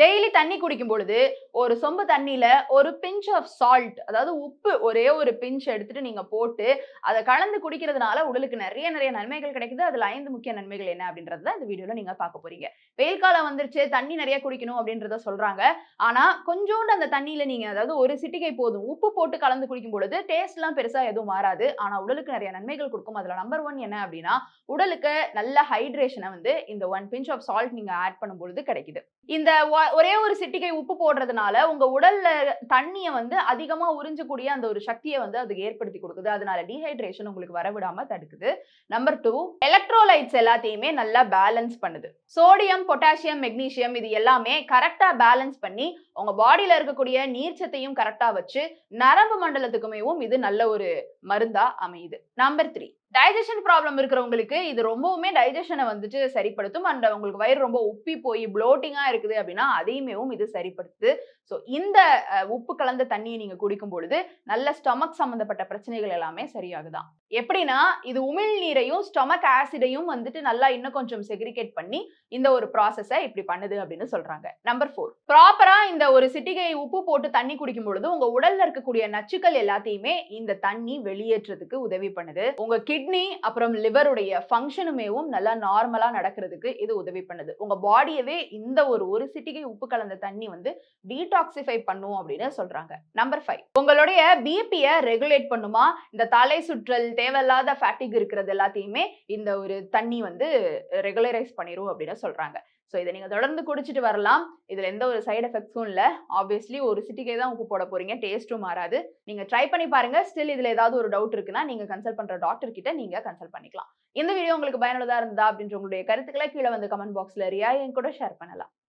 Daily தண்ணி குடிக்கும் பொழுது ஒரு சொம்பு தண்ணியில ஒரு பிஞ்ச் ஆஃப் சால்ட் அதாவது உப்பு ஒரே ஒரு பிஞ்ச் எடுத்துட்டு நீங்க போட்டு அதை கலந்து குடிக்கிறதுனால உடலுக்கு நிறைய நிறைய நன்மைகள் கிடைக்குது. அதுல ஐந்து முக்கிய நன்மைகள் என்ன அப்படின்றத இந்த வீடியோல நீங்க பார்க்க போறீங்க. வெயில் காலம் வந்துருச்சு தண்ணி நிறைய குடிக்கணும் அப்படின்றத சொல்றாங்க. ஆனா கொஞ்சோண்டு அந்த தண்ணியில நீங்க அதாவது ஒரு சிட்டிகை போதும் உப்பு போட்டு கலந்து குடிக்கும் பொழுது டேஸ்ட் எல்லாம் பெருசா எதுவும் மாறாது. ஆனா உடலுக்கு நிறைய நன்மைகள் கொடுக்கும். அதுல நம்பர் ஒன் என்ன அப்படின்னா உடலுக்கு நல்ல ஹைட்ரேஷனை வந்து இந்த ஒன் பிஞ்ச் ஆஃப் சால்ட் நீங்க ஆட் பண்ணும் பொழுது கிடைக்குது. இந்த ஒரே ஒரு சிட்டிகை உப்பு போடுறதுனால உங்க உடல்ல தண்ணியை வந்து அதிகமா உறிஞ்சக்கூடிய அந்த ஒரு சக்தியை வந்து அது ஏற்படுத்தி கொடுக்குது. அதனால டீஹைட்ரேஷன் உங்களுக்கு வரவிடாம தடுக்குது. நம்பர் டூ எலக்ட்ரோலைட்ஸ் எல்லாத்தையுமே நல்லா பேலன்ஸ் பண்ணுது. சோடியம் பொட்டாசியம் மெக்னீசியம் இது எல்லாமே கரெக்டா பேலன்ஸ் பண்ணி உங்க பாடியில இருக்கக்கூடிய நீர்ச்சத்தையும் கரெக்டா வச்சு நரம்பு மண்டலத்துக்குமேவும் இது நல்ல ஒரு மருந்தா அமையுது. நம்பர் த்ரீ டைஜஷன் ப்ராப்ளம் இருக்கிறவங்களுக்கு இது ரொம்பவுமே டைஜஷனை வந்துட்டு சரிப்படுத்தும். அண்ட் உங்களுக்கு வயிறு ரொம்ப உப்பி போய் ப்ளோட்டிங்காக இருக்குது அப்படின்னா அதையுமேவும் இது சரிப்படுத்துது. ஸோ இந்த உப்பு கலந்த தண்ணியை நீங்க குடிக்கும் பொழுது நல்ல ஸ்டொமக் சம்மந்தப்பட்ட பிரச்சனைகள் எல்லாமே சரியாகுதான். எப்படின்னா இது உமிழ்நீரையும் ஸ்டொமக் ஆசிடையும் வந்துட்டு நல்லா இன்னும் கொஞ்சம் செக்ரிகேட் பண்ணி இந்த ஒரு ப்ராசஸை இப்படி பண்ணுது அப்படின்னு சொல்றாங்க. நம்பர் ஃபோர் ப்ராப்பரா இந்த ஒரு சிட்டிகை உப்பு போட்டு தண்ணி குடிக்கும் பொழுது உங்க உடல்ல இருக்கக்கூடிய நச்சுக்கள் எல்லாத்தையுமே இந்த தண்ணி வெளியேற்றதுக்கு உதவி பண்ணுது. உங்க கிட்னி அப்புறம் லிவருடைய ஃபங்க்ஷனுமேவும் நல்லா நார்மலாக நடக்கிறதுக்கு இது உதவி பண்ணுது. உங்கள் பாடியவே இந்த ஒரு ஒரு சிட்டிகை உப்பு கலந்த தண்ணி வந்து டீடாக்சிஃபை பண்ணும் அப்படின்னு சொல்கிறாங்க நம்பர் ஃபைவ் உங்களுடைய பிபியை ரெகுலேட் பண்ணுமா? இந்த தலை சுற்றல் தேவையில்லாத ஃபேட்டிக் இருக்கிறது எல்லாத்தையுமே இந்த ஒரு தண்ணி வந்து ரெகுலரைஸ் பண்ணிடும் அப்படின்னு சொல்கிறாங்க ஸோ இதை நீங்க தொடர்ந்து குடிச்சிட்டு வரலாம். இதுல எந்த ஒரு சைடு எஃபெக்ட்ஸும் இல்லை. ஆப்வியஸ்லி ஒரு சிட்டிக்கே தான் உப்பு போட போறீங்க. டேஸ்ட்டும் மாறாது. நீங்க ட்ரை பண்ணி பாருங்க. ஸ்டில் இதுல ஏதாவது ஒரு டவுட் இருக்குன்னா நீங்க கன்சல்ட் பண்ற டாக்டர் கிட்ட நீங்க கன்சல்ட் பண்ணிக்கலாம். இந்த வீடியோ உங்களுக்கு பயனுள்ளதா இருந்தா அப்படின்ற உங்களுடைய கருத்துக்களை கீழே வந்து கமெண்ட் பாக்ஸ்ல ரியா என் கூட ஷேர் பண்ணலாம்.